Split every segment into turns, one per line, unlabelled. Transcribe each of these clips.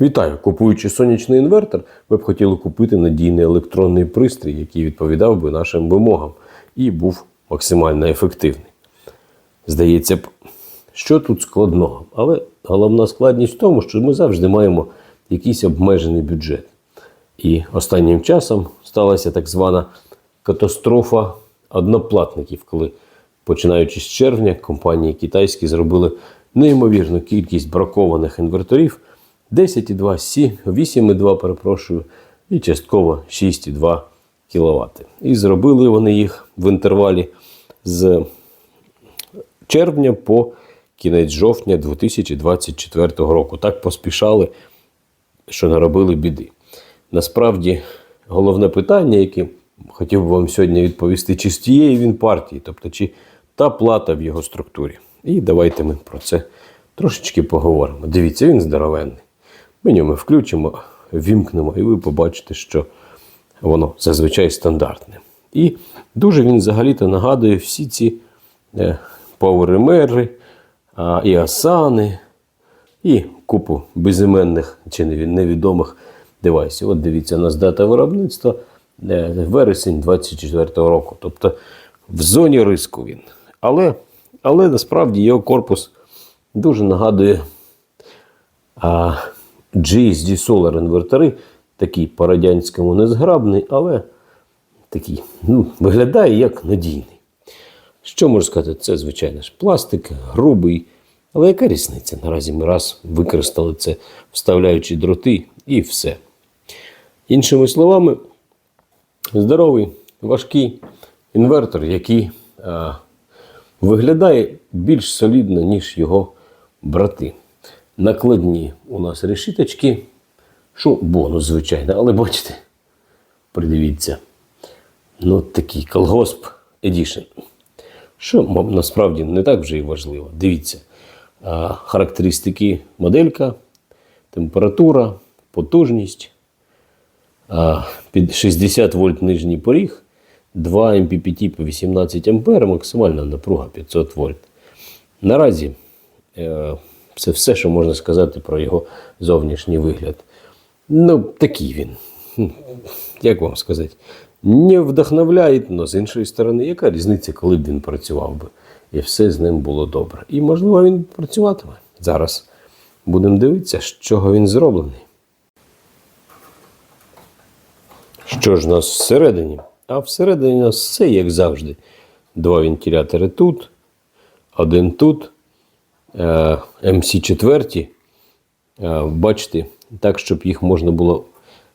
Вітаю! Купуючи сонячний інвертор, ви б хотіли купити надійний електронний пристрій, який відповідав би нашим вимогам і був максимально ефективний. Здається б, що тут складного? Але головна складність в тому, що ми завжди маємо якийсь обмежений бюджет. І останнім часом сталася так звана катастрофа одноплатників, коли, починаючи з червня, компанії китайські зробили неймовірну кількість бракованих інверторів 10,2 Сі, 8,2, перепрошую, і частково 6,2 кВт. І зробили вони їх в інтервалі з червня по кінець жовтня 2024 року. Так поспішали, що наробили біди. Насправді, головне питання, яке хотів би вам сьогодні відповісти, чи з тієї він партії, тобто чи та плата в його структурі. І давайте ми про це трошечки поговоримо. Дивіться, він здоровенний. Ми ньому включимо, вімкнемо, і ви побачите, що воно зазвичай стандартне. І дуже він взагалі-то нагадує всі ці е, пауеремери, і асани, і купу безіменних чи невідомих девайсів. От дивіться, у нас дата виробництва е, вересень 24 року. Тобто в зоні риску він. Але, але насправді його корпус дуже нагадує а, GSD Solar інвертори, такий по-радянському незграбний, але такий, ну, виглядає як надійний. Що можу сказати? Це, звичайно ж, пластик, грубий. Але яка різниця? Наразі ми раз використали це, вставляючи дроти, і все. Іншими словами, здоровий, важкий інвертор, який а, виглядає більш солідно, ніж його брати. Накладні у нас решіточки, що бонус, звичайно, але бачите, придивіться. Ну, такий колгосп Edition. Що насправді не так вже і важливо. Дивіться, характеристики моделька, температура, потужність, під 60 вольт нижній поріг, 2 MPPT по 18 А, максимальна напруга 500 вольт. Наразі е, це все, що можна сказати про його зовнішній вигляд. Ну, такий він. Як вам сказати? Не вдохновляє, але з іншої сторони, яка різниця, коли б він працював би? І все з ним було добре. І, можливо, він працюватиме. Зараз будемо дивитися, з чого він зроблений. Що ж у нас всередині? А всередині у нас все як завжди. Два вентилятори тут, один тут. Е, МС4, е, бачите, так, щоб їх можна було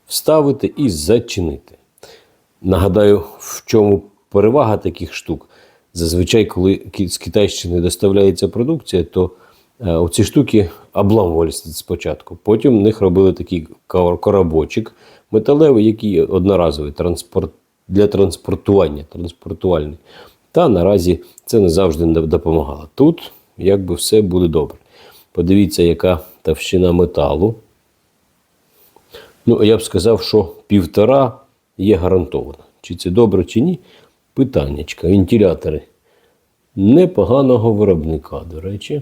вставити і зачинити. Нагадаю, в чому перевага таких штук. Зазвичай, коли з Китайщини доставляється продукція, то е, оці штуки обламувалися спочатку. Потім в них робили такий коробочок металевий, який одноразовий транспорт, для транспортування, транспортувальний. Та наразі це не завжди допомагало. Тут якби все буде добре. Подивіться, яка товщина металу. Ну, я б сказав, що півтора є гарантовано. Чи це добре, чи ні? Питаннячка. Вентилятори непоганого виробника, до речі.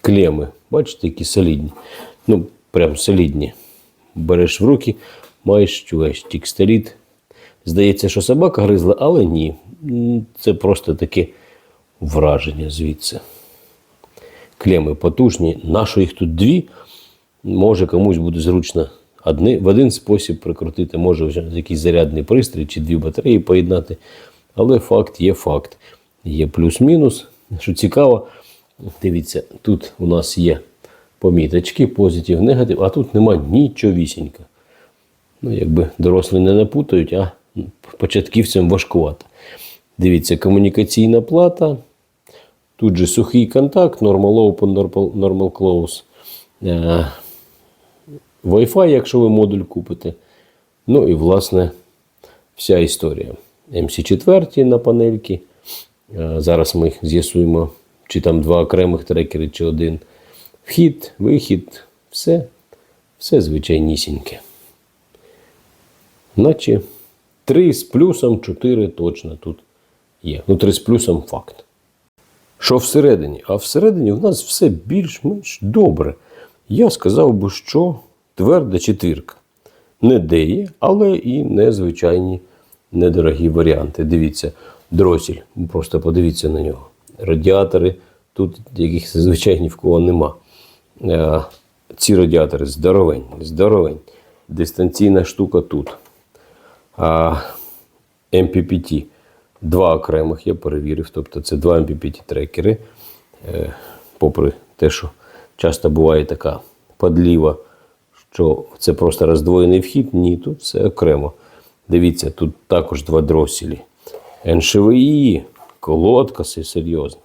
Клеми, бачите, які солідні. Ну, прям солідні. Береш в руки, маєш чуєш тікстоліт. Здається, що собака гризла, але ні. Це просто таке враження звідси. Клеми потужні. Нащо їх тут дві? Може комусь буде зручно одни, в один спосіб прикрутити, може якийсь зарядний пристрій чи дві батареї поєднати. Але факт є факт. Є плюс-мінус. Що цікаво, дивіться, тут у нас є поміточки, позитив, негатив, а тут нема нічовісінька. Ну, якби дорослі не напутають, а початківцям важкувато. Дивіться, комунікаційна плата. Тут же сухий контакт, normal open, normal, close. Е, Wi-Fi, якщо ви модуль купите. Ну і, власне, вся історія. MC4 на панельки. Е, Зараз ми з'ясуємо, чи там два окремих трекери, чи один. Вхід, вихід, все, все звичайнісіньке. Наче 3 з плюсом, 4 точно тут є. Ну, 3 з плюсом факт. Що всередині? А всередині в нас все більш-менш добре. Я сказав би, що тверда четвірка. Не деє, але і незвичайні недорогі варіанти. Дивіться, дросіль, просто подивіться на нього. Радіатори, тут яких зазвичай ні в кого нема. Е, Ці радіатори здоровень, здоровень. Дистанційна штука тут. А MPPT два окремих я перевірив. Тобто це два MPPT трекери. Е, попри те, що часто буває така подліва, що це просто роздвоєний вхід. Ні, тут все окремо. Дивіться, тут також два дроселі. НШВІ, колодка, все серйозно.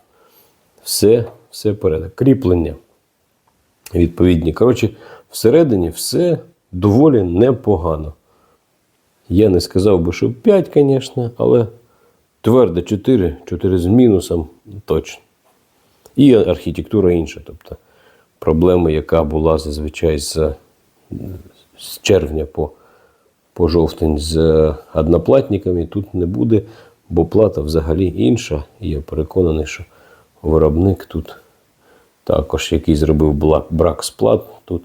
Все, все порядок. Кріплення відповідні. Коротше, всередині все доволі непогано. Я не сказав би, що 5, звісно, але твердо 4, 4 з мінусом точно. І архітектура інша. Тобто проблема, яка була зазвичай з, з червня по, по жовтень з одноплатниками, тут не буде, бо плата взагалі інша. І я переконаний, що виробник тут також, який зробив брак сплат, тут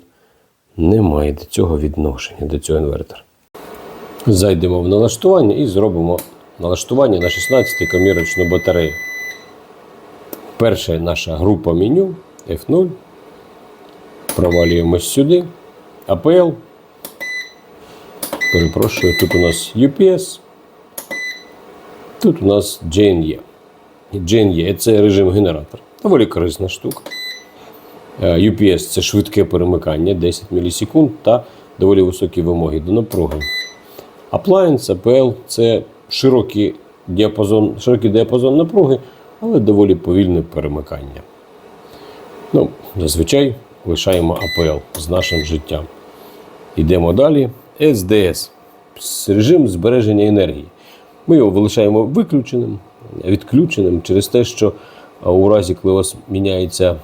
немає до цього відношення, до цього інвертора. Зайдемо в налаштування і зробимо налаштування на 16 комірочну батарею. Перша наша група меню F0. Провалюємось сюди. APL. Перепрошую, тут у нас UPS. Тут у нас JNE. І JNE це режим генератор. Доволі корисна штука. Е, UPS це швидке перемикання 10 мілісекунд та доволі високі вимоги до напруги. Appliance, APL це широкий діапазон, широкий діапазон напруги, але доволі повільне перемикання. Ну, зазвичай лишаємо APL з нашим життям. Йдемо далі. SDS режим збереження енергії. Ми його залишаємо виключеним, відключеним через те, що у разі, коли у вас міняється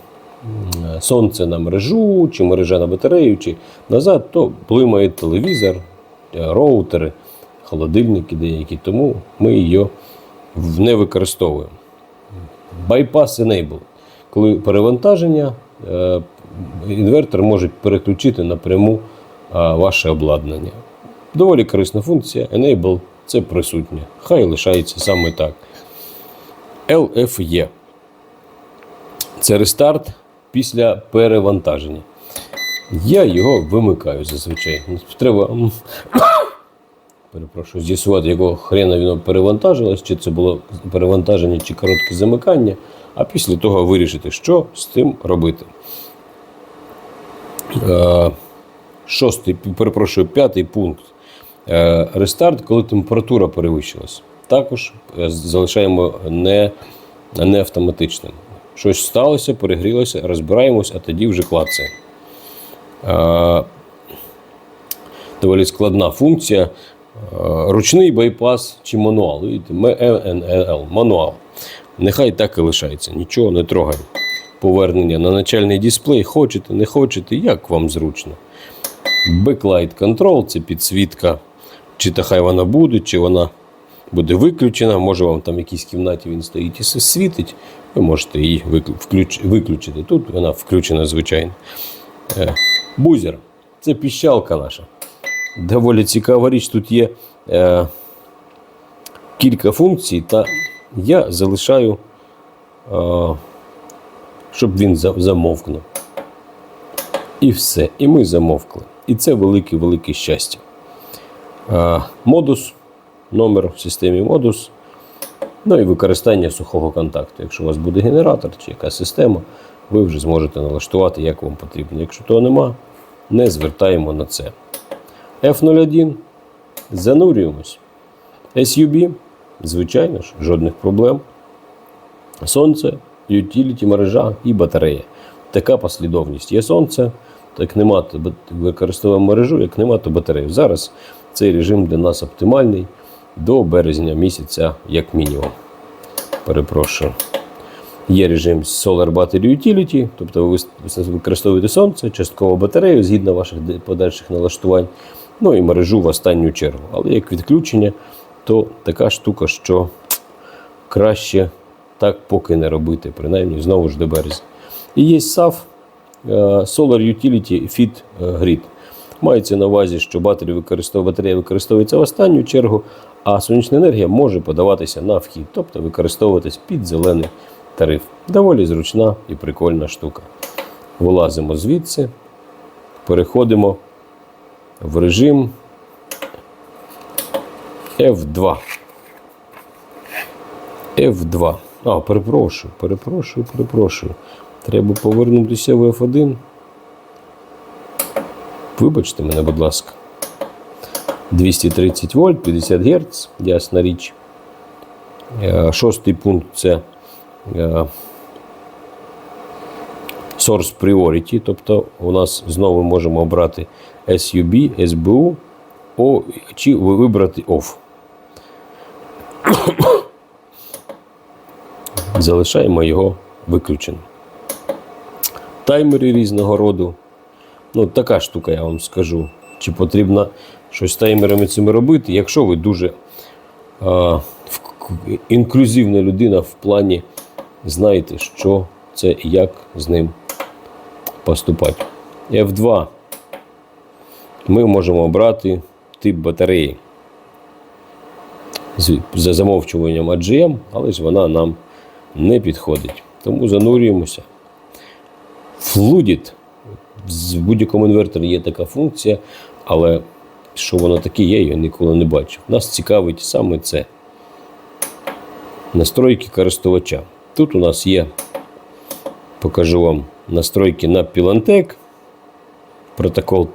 сонце на мережу, чи мережа на батарею, чи назад, то блимає телевізор, е, роутери, холодильники деякі, тому ми її не використовуємо. Bypass Enable. Коли перевантаження, е, інвертор може переключити напряму е, ваше обладнання. Доволі корисна функція. Enable це присутнє. Хай лишається саме так. LFE. Це рестарт після перевантаження. Я його вимикаю зазвичай. Треба перепрошую, з'ясувати, якого хрена воно перевантажилось, чи це було перевантаження, чи коротке замикання, а після того вирішити, що з тим робити. Е, Шостий, перепрошую, п'ятий пункт. Е, Рестарт, коли температура перевищилась. Також е, залишаємо не, не автоматичним. Щось сталося, перегрілося, розбираємось, а тоді вже клацаємо. Доволі складна функція. Е, Ручний байпас чи мануал. Видите, МНЛ, мануал. Нехай так і лишається, нічого не трогаємо. Повернення на начальний дисплей. Хочете, не хочете, як вам зручно. Backlight Control це підсвітка. Чи то хай вона буде, чи вона буде виключена. Може вам там в якійсь кімнаті він стоїть і світить. Ви можете її виключити. Тут вона включена, звичайно. Е, Бузер це піщалка наша. Доволі цікава річ. Тут є е, кілька функцій, та я залишаю, е, щоб він замовкнув. І все. І ми замовкли. І це велике-велике щастя. Е, модус, номер в системі модус. Ну і використання сухого контакту. Якщо у вас буде генератор чи якась система, ви вже зможете налаштувати, як вам потрібно. Якщо того нема, не звертаємо на це. F01. Занурюємось. SUB, звичайно ж, жодних проблем. Сонце, utility мережа і батарея. Така послідовність. Є сонце, то як нема, то використовуємо мережу, як нема, то батарею. Зараз цей режим для нас оптимальний до березня місяця, як мінімум. Перепрошую. Є режим Solar Battery Utility, тобто ви використовуєте сонце, частково батарею згідно ваших подальших налаштувань, ну і мережу в останню чергу. Але як відключення, то така штука, що краще так поки не робити, принаймні знову ж до березня. І є SAF, е, Solar Utility Fit Grid. Мається на увазі, що батарея використовується в останню чергу, а сонячна енергія може подаватися на вхід, тобто використовуватись під зелений тариф. Доволі зручна і прикольна штука. Вилазимо звідси, переходимо в режим F2. F2. А, перепрошую, перепрошую, перепрошую. Треба повернутися в F1. Вибачте мене, будь ласка. 230 вольт, 50 Гц, ясна річ. Е, Шостий пункт це е, Source Priority, тобто у нас знову можемо обрати SUB, SBU, O, чи вибрати OFF. Залишаємо його виключеним. Таймери різного роду. Ну, така штука, я вам скажу. Чи потрібно щось з таймерами цими робити, якщо ви дуже а, інклюзивна людина в плані знаєте, що це і як з ним поступати. F2. Ми можемо обрати тип батареї за замовчуванням AGM, але ж вона нам не підходить. Тому занурюємося. Флудіт. В будь-якому інверторі є така функція, але що воно таке, я її ніколи не бачив. Нас цікавить саме це. Настройки користувача. Тут у нас є, покажу вам настройки на Pilantec, протокол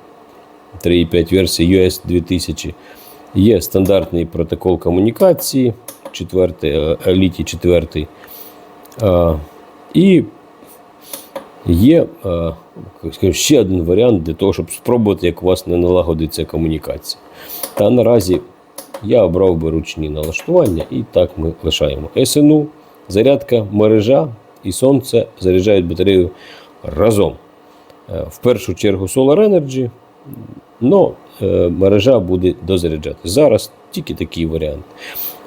3.5 версії US 2000. Є стандартний протокол комунікації, 4, Elite 4. А, І є скажімо, ще один варіант для того, щоб спробувати, як у вас не налагодиться комунікація. Та наразі я обрав би ручні налаштування і так ми лишаємо. СНУ, зарядка, мережа і сонце заряджають батарею разом. Е, В першу чергу Solar Energy, але мережа буде дозаряджати. Зараз тільки такий варіант.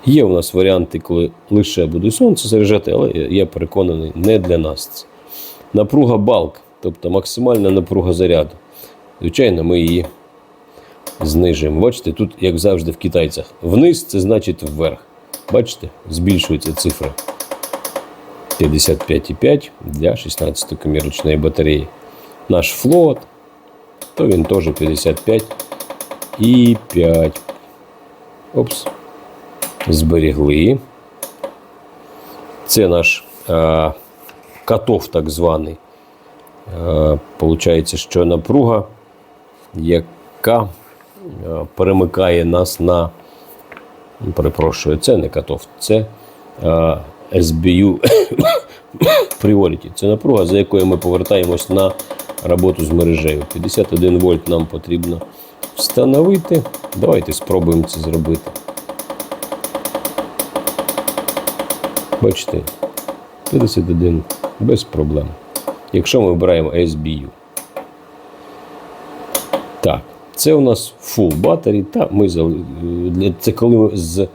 Є у нас варіанти, коли лише буде сонце заряджати, але я переконаний, не для нас це. Напруга балк, тобто максимальна напруга заряду. Звичайно, ми її знижуємо. Бачите, тут, як завжди в китайцях, вниз це значить вверх. Бачите, збільшується цифра 55,5 для 16-комірочної батареї. Наш флот, то він теж 55,5. Опс. Зберігли. Це наш а, катов так званий. Получається, що напруга, яка перемикає нас на. Перепрошую, це не катов, це е, SBU Priority. Це напруга, за якою ми повертаємось на роботу з мережею. 51 вольт нам потрібно встановити. Давайте спробуємо це зробити. Бачите, 51 без проблем. Якщо ми вибираємо SBU. Так, це у нас full battery. Та ми це коли ми з е,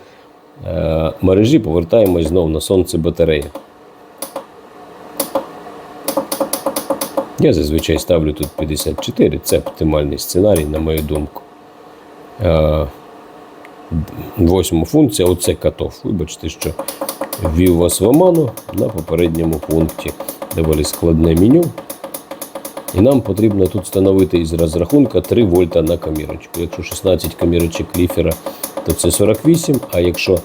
мережі повертаємось знову на сонце батареї. Я зазвичай ставлю тут 54. Це оптимальний сценарій, на мою думку. Е, Восьма функція оце катов. Вибачте, що ввів вас в оману на попередньому пункті. Доволі складне меню. І нам потрібно тут встановити із розрахунка 3 вольта на камірочку. Якщо 16 камірочок ліфера, то це 48, а якщо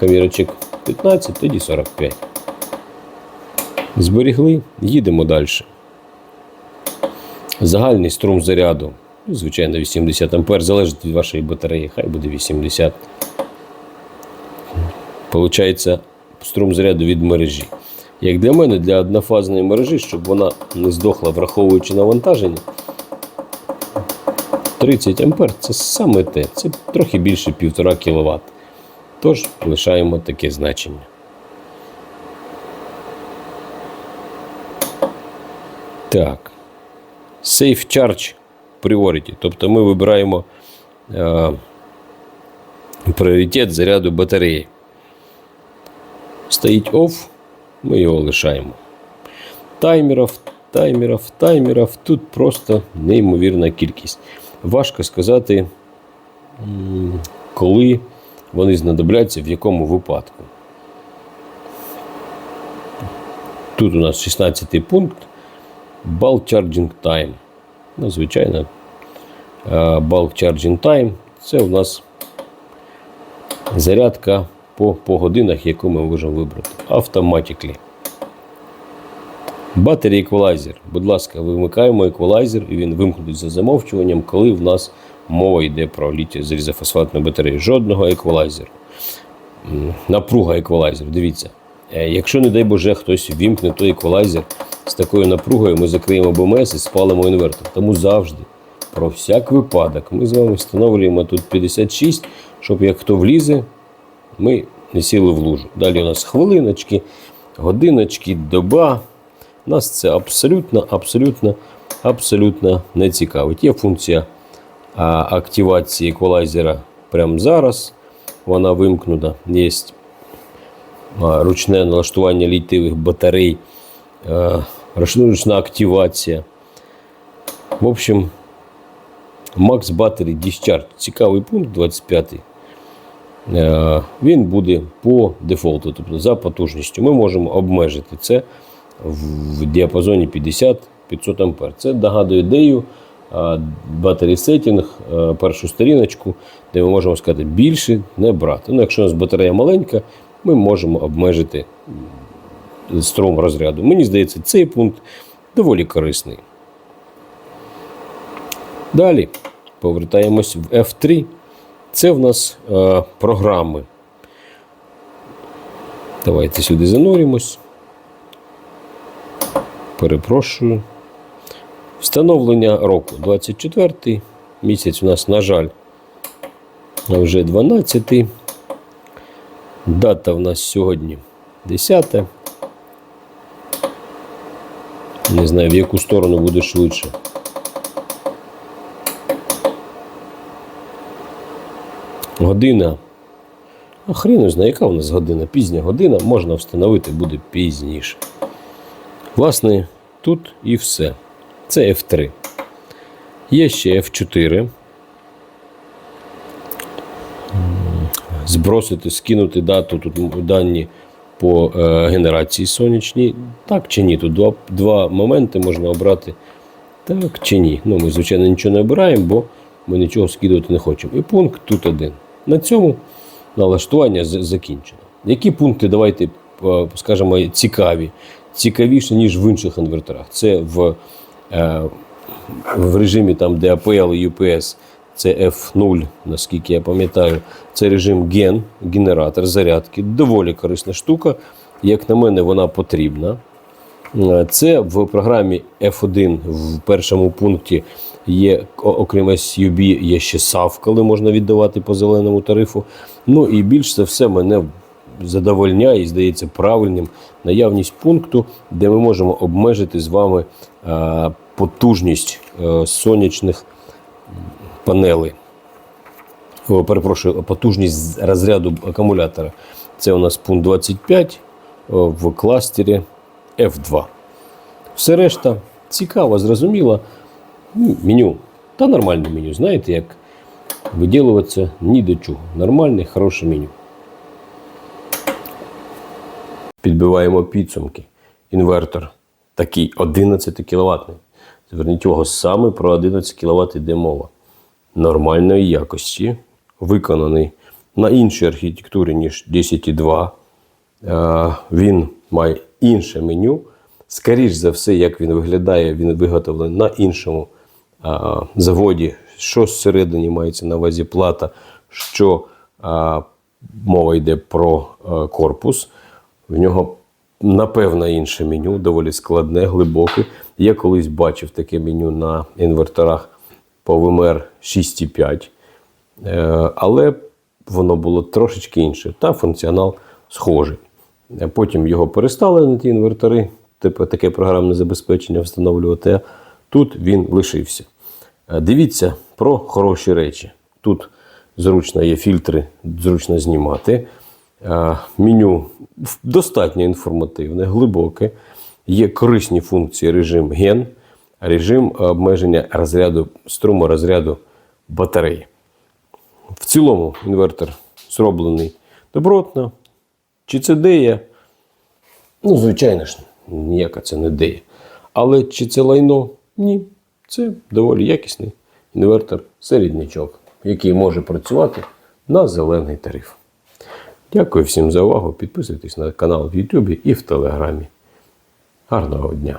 камірочок 15, тоді 45. Зберігли, їдемо далі. Загальний струм заряду, ну, звичайно, 80 А, залежить від вашої батареї, хай буде 80. Получається струм заряду від мережі. Як для мене, для однофазної мережі, щоб вона не здохла, враховуючи навантаження, 30 А це саме те, це трохи більше 1,5 кВт. Тож лишаємо таке значення. Так. Safe Charge Priority. Тобто ми вибираємо е, пріоритет заряду батареї. Стоїть OFF, ми його лишаємо. Таймерів таймерів, таймерів. Тут просто неймовірна кількість. Важко сказати, коли вони знадобляться, в якому випадку. Тут у нас 16 пункт. Bulk Charging Time. Ну, звичайно, е, Bulk Charging Time це у нас зарядка по, по годинах, яку ми можемо вибрати. Automatically. Battery еквалайзер. Будь ласка, вимикаємо еквалайзер, і він вимкнуть за замовчуванням, коли в нас мова йде про літій залізофосфатну батарею. Жодного еквалайзеру. Напруга еквалайзер. Дивіться. Е, Якщо, не дай Боже, хтось вімкне той еквалайзер з такою напругою, ми закриємо БМС і спалимо інвертор. Тому завжди, про всяк випадок, ми з вами встановлюємо тут 56, щоб як хто влізе, ми не сіли в лужу. Далі у нас хвилиночки, годиночки, доба. Нас це абсолютно, абсолютно, абсолютно не цікавить. Є функція активації еквалайзера прямо зараз. Вона вимкнута. Є ручне налаштування літівих батарей, ручна активація. В общем, Max Battery Discharge. Цікавий пункт 25. Е, Він буде по дефолту, тобто за потужністю. Ми можемо обмежити це в діапазоні 50-500 А. Це нагадує ідею Setting, е, першу сторіночку, де ми можемо сказати більше не брати. Ну, якщо у нас батарея маленька, ми можемо обмежити струм розряду. Мені здається, цей пункт доволі корисний. Далі повертаємось в F3. Це в нас е, програми. Давайте сюди занурімось. Перепрошую. Встановлення року 24 місяць у нас, на жаль, вже 12. Дата в нас сьогодні 10. Не знаю, в яку сторону буде швидше. Година. А хрін знає, яка у нас година? Пізня година, можна встановити буде пізніше. Власне, тут і все. Це F3. Є ще F4. Збросити, скинути дату, тут дані по е, генерації сонячній. Так чи ні? Тут два, два моменти можна обрати. Так чи ні. Ну, ми, звичайно, нічого не обираємо, бо ми нічого скидувати не хочемо. І пункт тут один. На цьому налаштування закінчено. Які пункти, давайте е, скажемо, цікаві, цікавіші, ніж в інших інверторах. Це в, е, в режимі там DAPL і UPS це F0, наскільки я пам'ятаю. Це режим ген, генератор зарядки. Доволі корисна штука. Як на мене, вона потрібна. Е, Це в програмі F1 в першому пункті є, окрім SUB, є ще SAV, коли можна віддавати по зеленому тарифу. Ну і більш за все мене задовольняє і здається правильним наявність пункту, де ми можемо обмежити з вами е, потужність е, сонячних панелей. О, перепрошую, потужність розряду акумулятора. Це у нас пункт 25 в кластері F2. Все решта цікаво, зрозуміло. Ну, Меню. Та нормальне меню. Знаєте, як виділуватися ні до чого. Нормальне, хороше меню. Підбиваємо підсумки. Інвертор такий 11 кВт. Зверніть увагу, саме про 11 кВт йде мова. Нормальної якості, виконаний на іншій архітектурі, ніж 10.2. Е, Він має інше меню. Скоріш за все, як він виглядає, він виготовлений на іншому е, заводі, що зсередині мається на увазі плата, що е, мова йде про корпус. В нього напевно інше меню, доволі складне, глибоке. Я колись бачив таке меню на інверторах по ВМР 6,5, Е, але воно було трошечки інше, та функціонал схожий. Е, Потім його перестали на ті інвертори, типу таке програмне забезпечення встановлювати. а Тут він лишився. Е, Дивіться про хороші речі. Тут зручно є фільтри, зручно знімати. Е, Меню достатньо інформативне, глибоке. Є корисні функції режим ген, режим обмеження розряду струморозряду батареї. В цілому інвертор зроблений добротно. Чи це дея? Ну, звичайно ж, ніяка це не дея. Але чи це лайно? Ні. Це доволі якісний інвертор середнячок, який може працювати на зелений тариф. Дякую всім за увагу. Підписуйтесь на канал в Ютубі і в Телеграмі. Гарного дня!